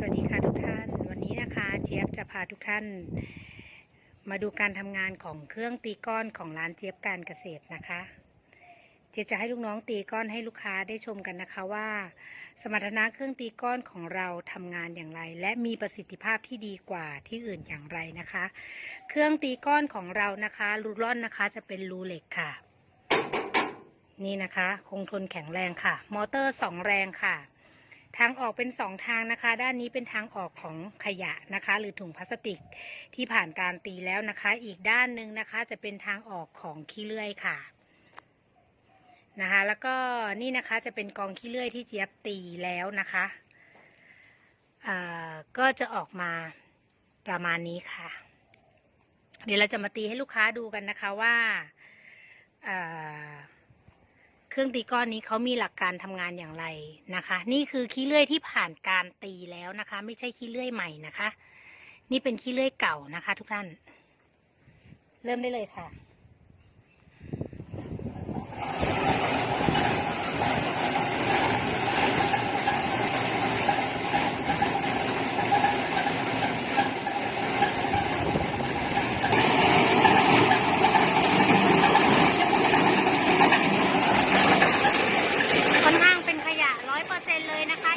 สวัสดีค่ะทุกท่าน วันนี้นะคะ เจี๊ยบจะพาทุกท่าน มาดูการทำงานของเครื่องตีก้อนของร้านเจี๊ยบการเกษตรนะคะ เจี๊ยบจะให้ลูกน้องตีก้อนให้ลูกค้าได้ชมกันนะคะว่า สมรรถนะเครื่องตีก้อนของเราทำงานอย่างไร และมีประสิทธิภาพที่ดีกว่าที่อื่นอย่างไรนะคะ เครื่องตีก้อนของเรานะคะรูร่อนนะคะจะเป็นรูเหล็กค่ะ นี่นะคะ คงทนแข็งแรงค่ะ มอเตอร์สองแรงค่ะ ทางออกเป็นสองทางนะคะ ด้านนี้เป็นทางออกของขยะนะคะ หรือถุงพลาสติกที่ผ่านการตีแล้วนะคะ อีกด้านหนึ่งนะคะ จะเป็นทางออกของขี้เลื่อยค่ะนะคะแล้วก็นี่นะคะจะเป็นกองขี้เลื่อยที่เจี๊ยบตีแล้วนะคะก็จะออกมาประมาณนี้ค่ะ เดี๋ยวเราจะมาตีให้ลูกค้าดูกันนะคะว่าา รื่องตีก้อนนี้เขามีหลักการทำงานอย่างไรนะคะ นี่คือขี้เลื่อยที่ผ่านการตีแล้วนะคะ ไม่ใช่ขี้เลื่อยใหม่นะคะ นี่เป็นขี้เลื่อยเก่านะคะ ทุกท่าน เริ่มได้เลยค่ะ เลยนะคะ